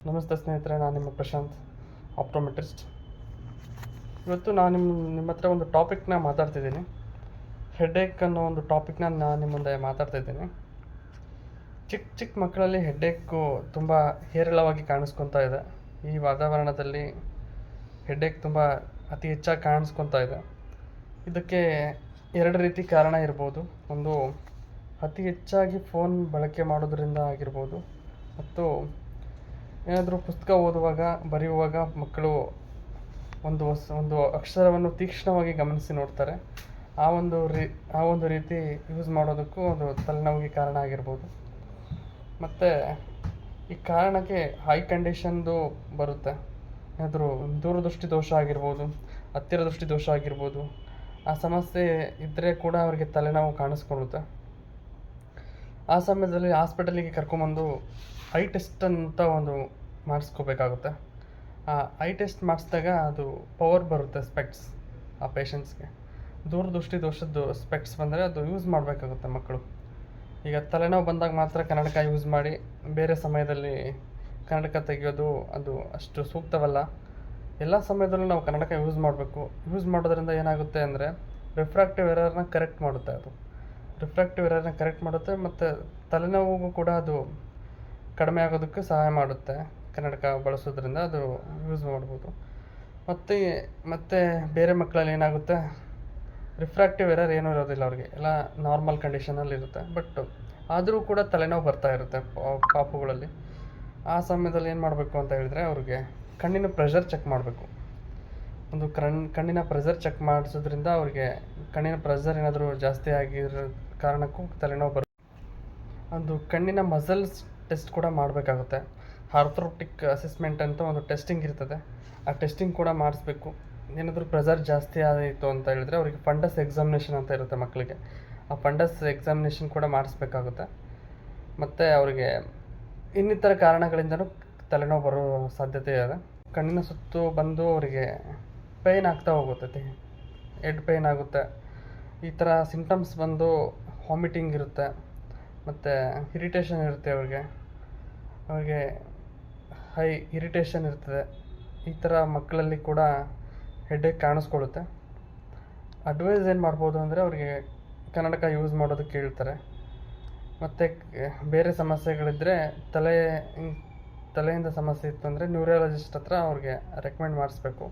ನಮಸ್ತೆ ಸ್ನೇಹಿತರೆ, ನಾನು ನಿಮ್ಮ ಪ್ರಶಾಂತ್ ಆಪ್ಟೋಮೆಟ್ರಿಸ್ಟ್ ಇವತ್ತು ನಾನು ನಿಮ್ಮ ನಿಮ್ಮ ಹತ್ರ ಒಂದು ಟಾಪಿಕ್ನ ಮಾತಾಡ್ತಿದ್ದೀನಿ. ಹೆಡ್ಏಕ್ ಅನ್ನೋ ಒಂದು ಟಾಪಿಕ್ನ ನಾನು ನಿಮ್ಮ ಮುಂದೆ ಮಾತಾಡ್ತಿದ್ದೀನಿ. ಚಿಕ್ಕ ಚಿಕ್ಕ ಮಕ್ಕಳಲ್ಲಿ ಹೆಡ್ಡೇಕು ತುಂಬ ಹೇರಳವಾಗಿ ಕಾಣಿಸ್ಕೊತಾ ಇದೆ. ಈ ವಾತಾವರಣದಲ್ಲಿ ಹೆಡ್ಡೇಕ್ ತುಂಬ ಅತಿ ಹೆಚ್ಚಾಗಿ ಕಾಣಿಸ್ಕೊತಾ ಇದೆ. ಇದಕ್ಕೆ ಎರಡು ರೀತಿ ಕಾರಣ ಇರ್ಬೋದು. ಒಂದು ಅತಿ ಹೆಚ್ಚಾಗಿ ಫೋನ್ ಬಳಕೆ ಮಾಡೋದರಿಂದ ಆಗಿರ್ಬೋದು. ಮತ್ತು ಏನಾದರೂ ಪುಸ್ತಕ ಓದುವಾಗ, ಬರೆಯುವಾಗ ಮಕ್ಕಳು ಒಂದು ಹೊಸ, ಒಂದು ಅಕ್ಷರವನ್ನು ತೀಕ್ಷ್ಣವಾಗಿ ಗಮನಿಸಿ ನೋಡ್ತಾರೆ. ಆ ಒಂದು ರೀ, ಆ ಒಂದು ರೀತಿ ಯೂಸ್ ಮಾಡೋದಕ್ಕೂ ಒಂದು ತಲೆನೋವಿಗೆ ಕಾರಣ ಆಗಿರ್ಬೋದು. ಮತ್ತು ಈ ಕಾರಣಕ್ಕೆ ಹೈ ಕಂಡೀಷನ್ದು ಬರುತ್ತೆ. ಏನಾದರೂ ದೂರದೃಷ್ಟಿ ದೋಷ ಆಗಿರ್ಬೋದು, ಹತ್ತಿರ ದೃಷ್ಟಿ ದೋಷ ಆಗಿರ್ಬೋದು, ಆ ಸಮಸ್ಯೆ ಇದ್ದರೆ ಕೂಡ ಅವರಿಗೆ ತಲೆನೋವು ಕಾಣಿಸ್ಕೊಳ್ಳುತ್ತೆ ಆ ಸಮಯದಲ್ಲಿ ಹಾಸ್ಪಿಟಲಿಗೆ ಕರ್ಕೊಂಬಂದು ಐ ಟೆಸ್ಟ್ ಅಂತ ಒಂದು ಮಾಡಿಸ್ಕೋಬೇಕಾಗುತ್ತೆ. ಆ ಐ ಟೆಸ್ಟ್ ಮಾಡಿಸಿದಾಗ ಅದು ಪವರ್ ಬರುತ್ತೆ ಸ್ಪೆಕ್ಟ್ಸ್ ಆ ಪೇಷಂಟ್ಸ್ಗೆ. ದೂರದೃಷ್ಟಿ ದೋಷದ್ದು ಸ್ಪೆಕ್ಟ್ಸ್ ಬಂದರೆ ಅದು ಯೂಸ್ ಮಾಡಬೇಕಾಗುತ್ತೆ ಮಕ್ಕಳು. ಈಗ ತಲೆನೋವು ಬಂದಾಗ ಮಾತ್ರ ಕನ್ನಡಕ ಯೂಸ್ ಮಾಡಿ, ಬೇರೆ ಸಮಯದಲ್ಲಿ ಕನ್ನಡಕ ತೆಗೆಯೋದು ಅದು ಅಷ್ಟು ಸೂಕ್ತವಲ್ಲ. ಎಲ್ಲ ಸಮಯದಲ್ಲೂ ನಾವು ಕನ್ನಡಕ ಯೂಸ್ ಮಾಡಬೇಕು. ಯೂಸ್ ಮಾಡೋದ್ರಿಂದ ಏನಾಗುತ್ತೆ ಅಂದರೆ ರಿಫ್ರಾಕ್ಟಿವ್ ಎರರ್ನ ಕರೆಕ್ಟ್ ಮಾಡುತ್ತೆ ಅದು. ರಿಫ್ರಾಕ್ಟಿವ್ ಎರರ್ನ ಕರೆಕ್ಟ್ ಮಾಡುತ್ತೆ ಮತ್ತು ತಲೆನೋವು ಕೂಡ ಅದು ಕಡಿಮೆ ಆಗೋದಕ್ಕೆ ಸಹಾಯ ಮಾಡುತ್ತೆ ಕನ್ನಡಕ ಬಳಸೋದ್ರಿಂದ ಅದು ಯೂಸ್ ಮಾಡ್ಬೋದು. ಮತ್ತು ಮತ್ತು ಬೇರೆ ಮಕ್ಕಳಲ್ಲಿ ಏನಾಗುತ್ತೆ? ರಿಫ್ರಾಕ್ಟಿವ್ ಎರರ್ ಏನೂ ಇರೋದಿಲ್ಲ ಅವ್ರಿಗೆ. ಎಲ್ಲ ನಾರ್ಮಲ್ ಕಂಡೀಷನಲ್ಲಿ ಇರುತ್ತೆ. ಬಟ್ ಆದರೂ ಕೂಡ ತಲೆನೋವು ಬರ್ತಾ ಇರುತ್ತೆ ಪಾಪುಗಳಲ್ಲಿ. ಆ ಸಮಯದಲ್ಲಿ ಏನು ಮಾಡಬೇಕು ಅಂತ ಹೇಳಿದ್ರೆ ಅವ್ರಿಗೆ ಕಣ್ಣಿನ ಪ್ರೆಷರ್ ಚೆಕ್ ಮಾಡಬೇಕು. ಒಂದು ಕಣ್, ಕಣ್ಣಿನ ಪ್ರೆಷರ್ ಚೆಕ್ ಮಾಡಿಸೋದ್ರಿಂದ ಅವ್ರಿಗೆ ಕಣ್ಣಿನ ಪ್ರೆಷರ್ ಏನಾದರೂ ಜಾಸ್ತಿ ಆಗಿರೋ ಕಾರಣಕ್ಕೂ ತಲೆನೋವು ಬರುತ್ತೆ. ಒಂದು ಕಣ್ಣಿನ ಮಸಲ್ಸ್ ಟೆಸ್ಟ್ ಕೂಡ ಮಾಡಬೇಕಾಗುತ್ತೆ. ಆರ್ಥ್ರೋಟಿಕ್ ಅಸೆಸ್ಮೆಂಟ್ ಅಂತ ಒಂದು ಟೆಸ್ಟಿಂಗ್ ಇರ್ತದೆ. ಆ ಟೆಸ್ಟಿಂಗ್ ಕೂಡ ಮಾಡಿಸ್ಬೇಕು. ಏನಾದರೂ ಪ್ರೆಸರ್ ಜಾಸ್ತಿ ಆಯಿತು ಅಂತ ಹೇಳಿದ್ರೆ ಅವರಿಗೆ ಫಂಡಸ್ ಎಕ್ಸಾಮಿನೇಷನ್ ಅಂತ ಇರುತ್ತೆ ಮಕ್ಕಳಿಗೆ. ಆ ಫಂಡಸ್ ಎಕ್ಸಾಮಿನೇಷನ್ ಕೂಡ ಮಾಡಿಸ್ಬೇಕಾಗುತ್ತೆ. ಮತ್ತು ಅವರಿಗೆ ಇನ್ನಿತರ ಕಾರಣಗಳಿಂದಲೂ ತಲೆನೋವು ಬರೋ ಸಾಧ್ಯತೆ ಇದೆ. ಕಣ್ಣಿನ ಸುತ್ತು ಬಂದು ಅವರಿಗೆ ಪೇಯ್ನ್ ಆಗ್ತಾ ಹೋಗುತ್ತೆ. ಹೆಡ್ ಪೇಯ್ನ್ ಆಗುತ್ತೆ. ಈ ಥರ ಸಿಂಪ್ಟಮ್ಸ್ ಬಂದು ವಾಮಿಟಿಂಗ್ ಇರುತ್ತೆ, ಮತ್ತು ಇರಿಟೇಷನ್ ಇರುತ್ತೆ ಅವ್ರಿಗೆ. ಅವ್ರಿಗೆ ಹೈ ಇರಿಟೇಷನ್ ಇರ್ತದೆ. ಈ ಥರ ಮಕ್ಕಳಲ್ಲಿ ಕೂಡ ಹೆಡ್ಡೇಕ್ ಕಾಣಿಸ್ಕೊಳ್ಳುತ್ತೆ. ಅಡ್ವೈಸ್ ಏನು ಮಾಡ್ಬೋದು ಅಂದರೆ ಅವ್ರಿಗೆ ಕನ್ನಡಕ ಯೂಸ್ ಮಾಡೋದಕ್ಕೆ ಹೇಳ್ತಾರೆ ಮತ್ತು ಬೇರೆ ಸಮಸ್ಯೆಗಳಿದ್ದರೆ ತಲೆ, ತಲೆಯಿಂದ ಸಮಸ್ಯೆ ಇತ್ತು ಅಂದರೆ ನ್ಯೂರಾಲಜಿಸ್ಟ್ ಹತ್ರ ಅವ್ರಿಗೆ ರೆಕಮೆಂಡ್ ಮಾಡಿಸ್ಬೇಕು.